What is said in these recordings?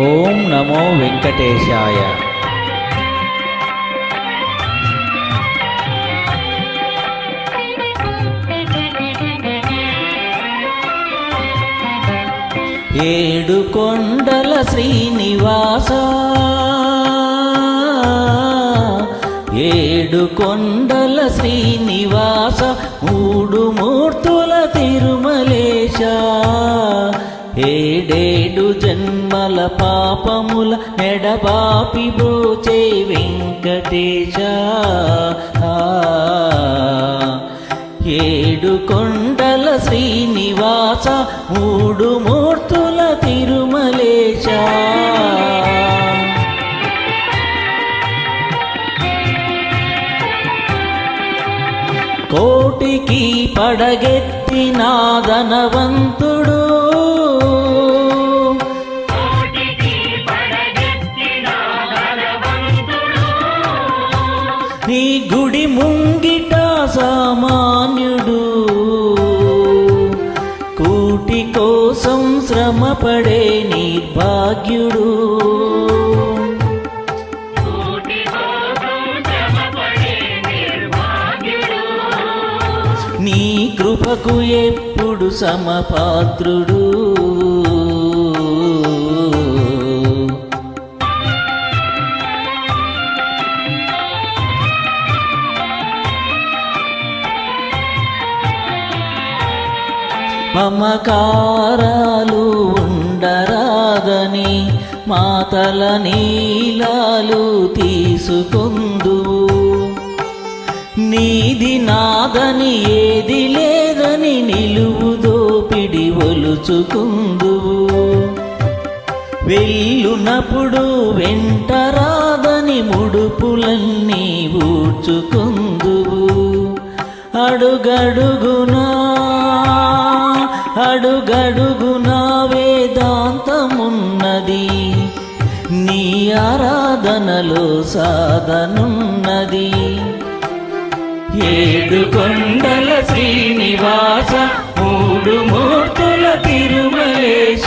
ఓం నమో వెంకటేశాయ. ఏడు కొండల శ్రీనివాస ఏడు కొండల శ్రీనివాస మూడు మూర్తుల తిరుమలేశా. ఏడేడు జన్మల పాపముల మెడబాపి బ్రోచే వెంకటేశ. ఏడు కొండల శ్రీనివాస మూడు మూర్తుల తిరుమలేశ. కోటికి పడగెత్తిన నీ గుడి ముంగిట సామాన్యుడు. కూటి కోసం శ్రమపడే నిర్భాగ్యుడు. నీ కృపకు ఎప్పుడు సమపాత్రుడు. మమకారాలు ఉండరాదని మాతల నీలాలు తీసుకుందు. నీది నాదని ఏది లేదని నిలువు దోపిడి ఒలుచుకుందువు వెళ్ళునప్పుడు వెంటరాదని ముడుపులన్నీ ఊడ్చుకుందువు అడుగడుగునా అడుగడుగునా వేదాంతమున్నది. నీ ఆరాధనలో సాధనున్నది. ఏడు కొండల శ్రీనివాస మూడు మూర్తుల తిరుమలేశ.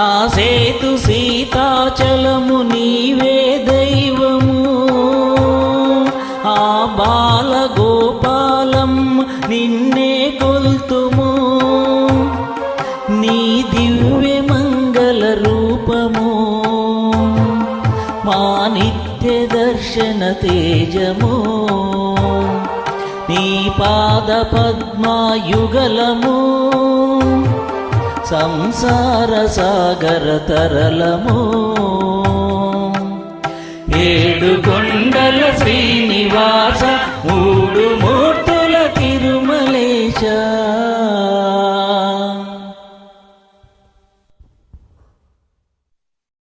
ఆ సేతు సీతాచలము ఆ బాల గోపాలం నిన్నే కొల్తుము. నీ దివ్య మంగళ రూపము. మా నిత్య దర్శన తేజము. నీ పాద పద్మాయుగలము. సంసార సాగర తరలము. ఏడు కొండల శ్రీనివాస మూడు మూర్తుల తిరుమలేశ.